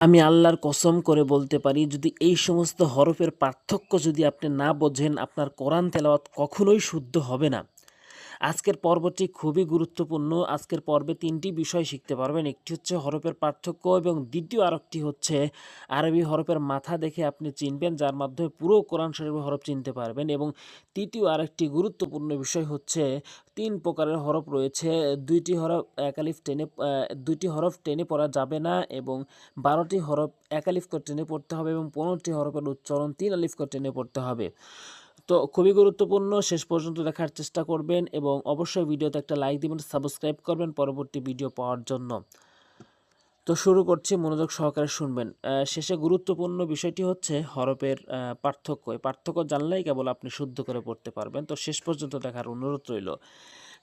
আমি আল্লাহর কসম করে বলতে পারি, যদি এই সমস্ত হরফের পার্থক্য যদি আপনি না বোঝেন, আপনার কোরআন তেলাওয়াত কখনোই শুদ্ধ হবে না। আজকের পর্বটি খুবই গুরুত্বপূর্ণ। আজকের পর্বে তিনটি বিষয় শিখতে পারবেন। একটি হচ্ছে হরফের পার্থক্য এবং দ্বিতীয় আরেকটি হচ্ছে আরবি হরফের মাথা দেখে আপনি চিনবেন, যার মাধ্যমে পুরো কোরআন শরীফের হরফ চিনতে পারবেন। এবং তৃতীয় আরেকটি গুরুত্বপূর্ণ বিষয় হচ্ছে তিন প্রকারের হরফ রয়েছে। দুইটি হরফ একালিফ টেনে দুইটি হরফ টেনে পড়া যাবে না এবং বারোটি হরফ একালিফ করে টেনে পড়তে হবে এবং পনেরোটি হরফের উচ্চারণ তিন আলিফ করে টেনে পড়তে হবে। তো খুবই গুরুত্বপূর্ণ। শেষ পর্যন্ত দেখার চেষ্টা করবেন এবং অবশ্যই ভিডিওতে একটা লাইক দিবেন সাবস্ক্রাইব করবেন পরবর্তী ভিডিও পাওয়ার জন্য। তো শুরু করছি মনোযোগ সহকারে শুনবেন। শেষে গুরুত্বপূর্ণ বিষয়টি হচ্ছে হরফের আহ, পার্থক্য। এই পার্থক্য জানলেই কেবল আপনি শুদ্ধ করে পড়তে পারবেন। তো শেষ পর্যন্ত দেখার অনুরোধ রইল।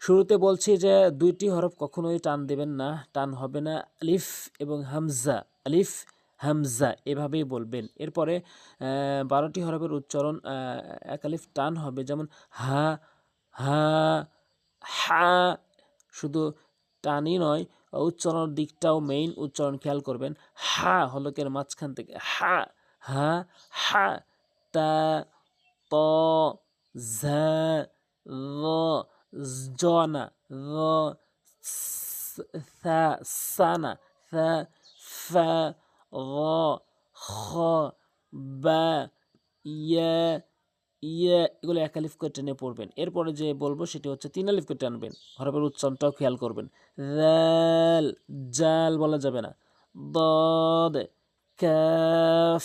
শুরুতে বলছি যে দুইটি হরফ কখনোই টান দেবেন না টান হবে না আলিফ এবং হামজা। আলিফ হামজা এভাবেই বলবেন। এরপরে বারোটি হরফের উচ্চারণ আহ, এক আলিফ টান হবে যেমন হা হা হা শুধু টানই নয় উচ্চারণের দিকটাও মেইন উচ্চারণ খেয়াল করবেন। হা হলকের মাঝখান থেকে হা হা হা তা ত ঝা জনা সানা ফা র খ বা ইয়া ইয়ে এগুলো এক আলিফ করে টেনে পড়বেন এরপরে যে বলবো সেটি হচ্ছে তিন আলিফ করে টানবেন হরফের উচ্চারণটাও খেয়াল করবেন জাল জাল বলা যাবে না দদ কাফ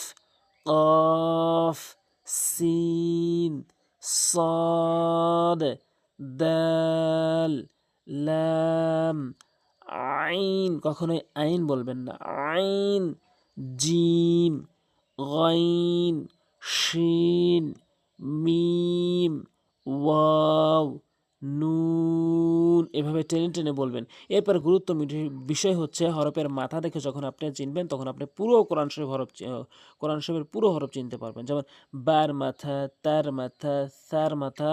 কফ সিন صاد দাল লাম আইন কখনোই আইন বলবেন না আইন জিম গাইন শিন মিম ওয়াও নুন এভাবে টেনে টেনে বলবেন। এরপর গুরুত্ব বিষয় হচ্ছে হরফের মাথা দেখে যখন আপনি চিনবেন, তখন আপনি পুরো কোরআন শরীফ হরফ কোরআন শরীফের পুরো হরফ চিনতে পারবেন। যেমন বার মাথা, তার মাথা, সার মাথা,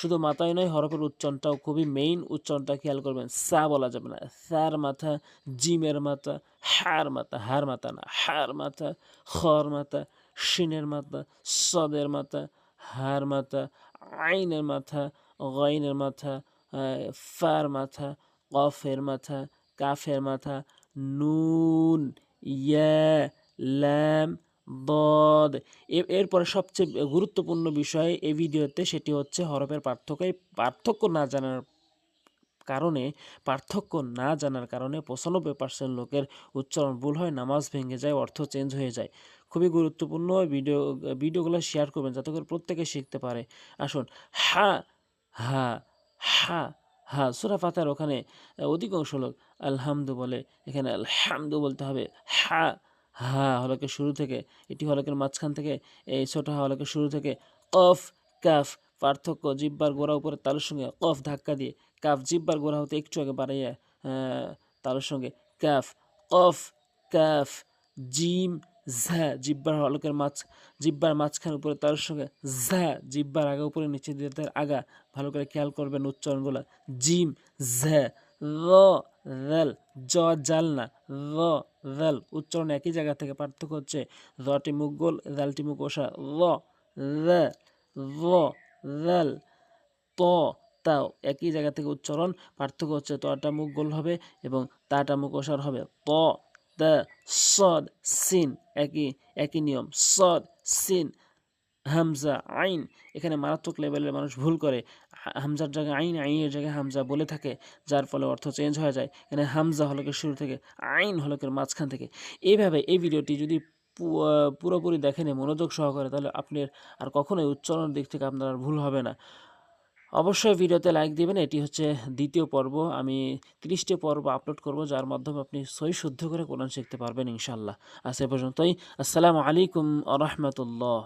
শুধু মাথায় নয়, হরফের উচ্চারণটাও খুবই মেইন উচ্চারণটা খেয়াল করবেন। সা বলা যাবে না। সার মাথা, জিমের মাথা, হার মাথা হার মাথা না, হার মাথা, খর মাথা, শিনের মাথা, সদের মাথা, হার মাথা, আইনের মাথা গইনের মাথা ফার মাথা কফের মাথা কাফের মাথা নুন ইয়া ল্যাম বদ এরপরে সবচেয়ে গুরুত্বপূর্ণ বিষয় এই ভিডিওতে সেটি হচ্ছে হরফের পার্থক্য। এই পার্থক্য না জানার কারণে, পার্থক্য না জানার কারণে পঁচানব্বই পার্সেন্ট লোকের উচ্চারণ ভুল হয়, নামাজ ভেঙে যায়, অর্থ চেঞ্জ হয়ে যায়। খুবই গুরুত্বপূর্ণ ভিডিও, ভিডিওগুলো শেয়ার করবেন যাতে করে প্রত্যেকে শিখতে পারে। আসুন, হা হা হা হা, সুরা ফাতার ওখানে অধিকাংশ লোক আলহামদু বলে। এখানে আলহামদু বলতে হবে। হা হা হলকের শুরু থেকে, এটি হলকের মাঝখান থেকে, এই ছোট হা হলকের শুরু থেকে, কফ, কাফ, পার্থক্য, জিব্বার গোড়া উপরে তালুর সঙ্গে, কফ ধাক্কা দিয়ে, কাফ, জিব্বার গোড়া হতে একটু আগে বাড়াইয়া তালুর সঙ্গে, কাফ, কফ, কাফ, জিম ঝা, জিব্বার হলকের মাছ, জিব্বার মাঝখান উপরে, তার সঙ্গে ঝা, জিব্বার আগা উপরে, নিচে দিয়ে তার আগা। ভালো করে খেয়াল করবেন উচ্চারণগুলো। জিম, ঝা, র, রেল, জ জাল না র, রেল। উচ্চারণ একই জায়গা থেকে পার্থক্য হচ্ছে রটি মুখ গোল, রেলটি মুখ ওষা রেল, ত, তাও একই জায়গা থেকে উচ্চারণ। পার্থক্য হচ্ছে তটা মুখ গোল হবে এবং তাটা মুখ ওষার হবে। ত তা সদ সিন, একই একই নিয়ম। সদ সিন, হামজা, আইন। এখানে মারাত্মক লেভেলের মানুষ ভুল করে। হামজার জায়গায় আইন, আইনের জায়গায় হামজা বলে থাকে, যার ফলে অর্থ চেঞ্জ হয়ে যায়। এখানে হামজা হলকের শুরু থেকে আইন হলকের মাঝখান থেকে। এইভাবে এই ভিডিওটি যদি পুরোপুরি দেখেন, মনোযোগ সহকারে, তাহলে আপনার আর কখনোই উচ্চারণের দিক থেকে আপনার ভুল হবে না। অবশ্যই ভিডিওতে লাইক দিবেন। এটি হচ্ছে দ্বিতীয় পর্ব। আমি ত্রিশটি পর্ব আপলোড করব, যার মাধ্যমে আপনি সই শুদ্ধ করে কোরআন শিখতে পারবেন ইনশাল্লাহ আজ এ পর্যন্তই। আসসালামু আলাইকুম আ রহমতুল্লাহ।